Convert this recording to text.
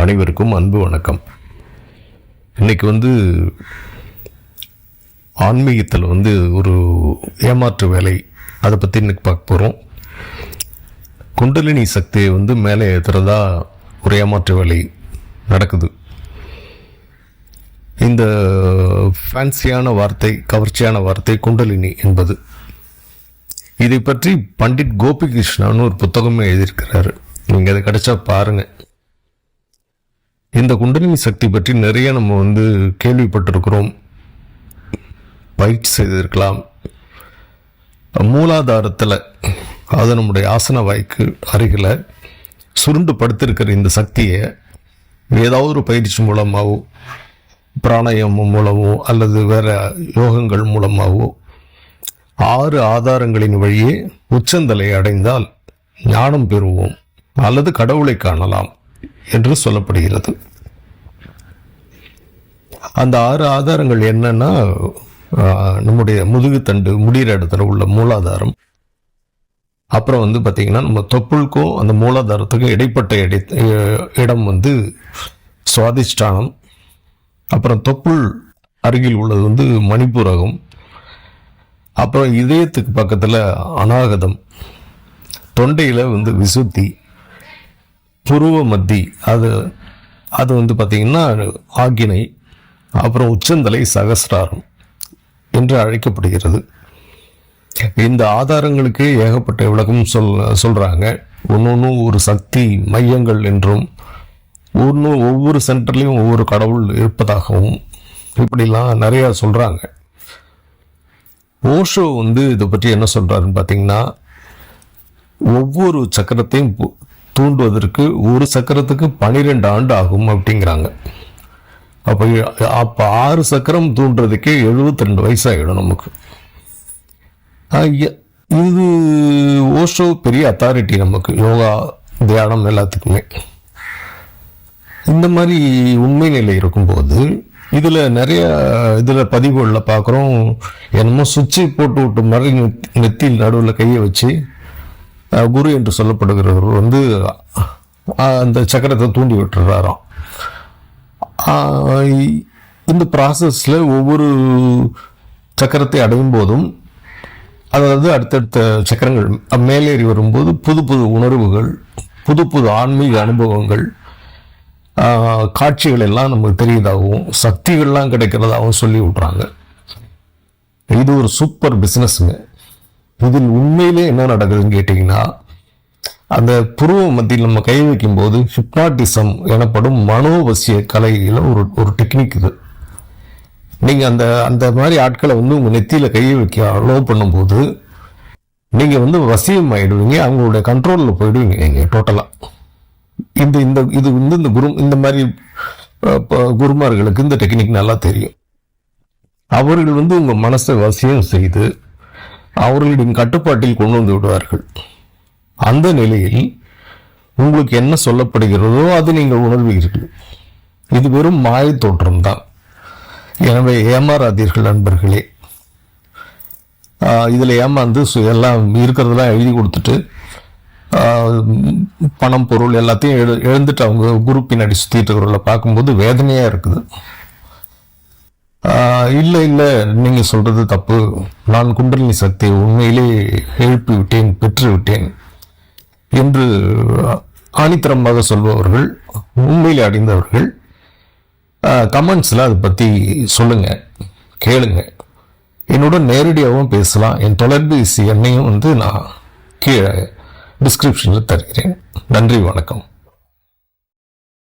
அனைவருக்கும் அன்பு வணக்கம். இன்னைக்கு வந்து ஆன்மீகத்தில் வந்து ஒரு ஏமாற்று வேலை. அதை பற்றி இன்னைக்கு பார்க்க போகிறோம் குண்டலினி சக்தியை வந்து மேலே ஏற்றுறதா ஒரு ஏமாற்று வேலை நடக்குது. இந்த ஃபேன்சியான வார்த்தை கவர்ச்சியான வார்த்தை குண்டலினி என்பது. இதை பற்றி பண்டிட் கோபிகிருஷ்ணான்னு ஒரு புத்தகமே எழுதியிருக்கிறாரு. நீங்கள் அதை கிடைச்சா பாருங்கள் இந்த குண்டலினி சக்தி பற்றி நிறைய நம்ம வந்து கேள்விப்பட்டிருக்கிறோம். பயிற்சி செய்திருக்கலாம். மூலாதாரத்தில் அது நம்முடைய ஆசன வாய்க்கு அருகில் சுருண்டு படுத்திருக்கிற இந்த சக்தியை ஏதாவது ஒரு பயிற்சி மூலமாகவோ பிராணாயாமம் மூலமோ அல்லது வேற யோகங்கள் மூலமாகவோ ஆறு ஆதாரங்களின் வழியே உச்சந்தலை அடைந்தால் ஞானம் பெறுவோம் அல்லது கடவுளை காணலாம். என்று சொல்லப்படுகிறது. அந்த ஆறு ஆதாரங்கள் என்னன்னா நம்முடைய முதுகுத்தண்டு முடிகிற இடத்துல உள்ள மூலாதாரம். அப்புறம் வந்து பார்த்திங்கன்னா நம்ம தொப்புளுக்கும் அந்த மூலாதாரத்துக்கும் இடைப்பட்ட இடை இடம் வந்து சுவாதிஷ்டானம். அப்புறம் தொப்புள் அருகில் உள்ளது வந்து மணிப்புரகம். அப்புறம் இதயத்துக்கு பக்கத்தில் அநாகதம். தொண்டையில் வந்து விசுத்தி. புருவ மத்தி. அது அது வந்து பார்த்திங்கன்னா ஆக்கினை அப்புறம் உச்சந்தலை சகசிராரம் என்று அழைக்கப்படுகிறது. இந்த ஆதாரங்களுக்கு ஏகப்பட்ட விளக்கம் சொல் சொல்கிறாங்க ஒன்று ஒன்று ஒரு சக்தி மையங்கள் என்றும் ஒன்று ஒவ்வொரு சென்டர்லேயும் ஒவ்வொரு கடவுள் இருப்பதாகவும் இப்படிலாம் நிறையா சொல்கிறாங்க ஓஷோ வந்து இதை பற்றி என்ன சொல்கிறாருன்னு பார்த்தீங்கன்னா ஒவ்வொரு சக்கரத்தையும் தூண்டுவதற்கு ஒரு சக்கரத்துக்கு பனிரெண்டு ஆண்டு ஆகும் அப்படிங்கிறாங்க. அப்போ அப்போ ஆறு சக்கரம் தூண்டுறதுக்கே 72 ரெண்டு வயசாகிடும் நமக்கு இது ஓஷோ பெரிய அத்தாரிட்டி நமக்கு யோகா தியானம் எல்லாத்துக்குமே. இந்த மாதிரி உண்மை நிலை இருக்கும்போது இதில் நிறைய இதில் பதிவுகளில் பார்க்குறோம் என்னமோ சுவிட்சை போட்டு விட்டு மாதிரி நெத்தியில் நடுவில் கையை வச்சு குரு என்று சொல்லப்படுகிறவர் வந்து அந்த சக்கரத்தை தூண்டி விட்டுறாராம் இந்த ப்ராசஸில் ஒவ்வொரு சக்கரத்தை அடையும் போதும் அதாவது அடுத்தடுத்த சக்கரங்கள் மேலேறி வரும்போது புது புது உணர்வுகள் புது புது ஆன்மீக அனுபவங்கள் காட்சிகள் எல்லாம் நமக்கு தெரியுதாகவும் சக்திகள்லாம் கிடைக்கிறதாகவும் சொல்லி விட்றாங்க இது ஒரு சூப்பர் பிஸ்னஸ்ங்க இதில் உண்மையிலே என்ன நடக்குதுன்னு கேட்டிங்கன்னா அந்த புருவ மத்தியில் நம்ம கை வைக்கும்போது ஹிப்னாட்டிசம் எனப்படும் மனோவசிய கலையில் ஒரு ஒரு டெக்னிக் இது. நீங்கள் அந்த அந்த மாதிரி ஆட்களை வந்து உங்கள் நெத்தியில் கையை வைக்க அலோவ் பண்ணும்போது நீங்கள் வந்து வசியம் ஆயிடுவீங்க அவங்களுடைய கண்ட்ரோலில் போயிடுவீங்க நீங்கள் டோட்டலாக இந்த இந்த இது வந்து இந்த குரு இந்த மாதிரி குருமார்களுக்கு இந்த டெக்னிக் நல்லா தெரியும். அவர்கள் வந்து உங்கள் மனசை வசியம் செய்து அவர்களின் கட்டுப்பாட்டில் கொண்டு வந்து விடுவார்கள். அந்த நிலையில் உங்களுக்கு என்ன சொல்லப்படுகிறதோ அது நீங்கள் உணர்வீர்கள். இது வெறும் மாய தோற்றம்தான் எனவே ஏமாறாதீர்கள் நண்பர்களே. இதில் ஏமாந்து சு- எல்லாம் இருக்கிறதெல்லாம் எழுதி கொடுத்துட்டு பணம் பொருள் எல்லாத்தையும் எழு எழுந்துட்டு அவங்க குரூப்பின் பின்னாடி சுற்றிட்டு இருக்கிறவங்கள பார்க்கும்போது வேதனையாக இருக்குது. இல்லை இல்லை. நீங்கள் சொல்கிறது தப்பு. நான் குண்டலினி சக்தியை உண்மையிலே எழுப்பி விட்டேன் பெற்று விட்டேன் என்று ஆணித்தரமாக சொல்பவர்கள் உண்மையிலே அடைந்தவர்கள் கமெண்ட்ஸில் அதை பற்றி சொல்லுங்கள் கேளுங்க. என்னுடன் நேரடியாகவும் பேசலாம். என் தொலைபேசி எண்ணையும் வந்து நான் கீழே டிஸ்கிரிப்ஷனில் தருகிறேன். நன்றி வணக்கம்.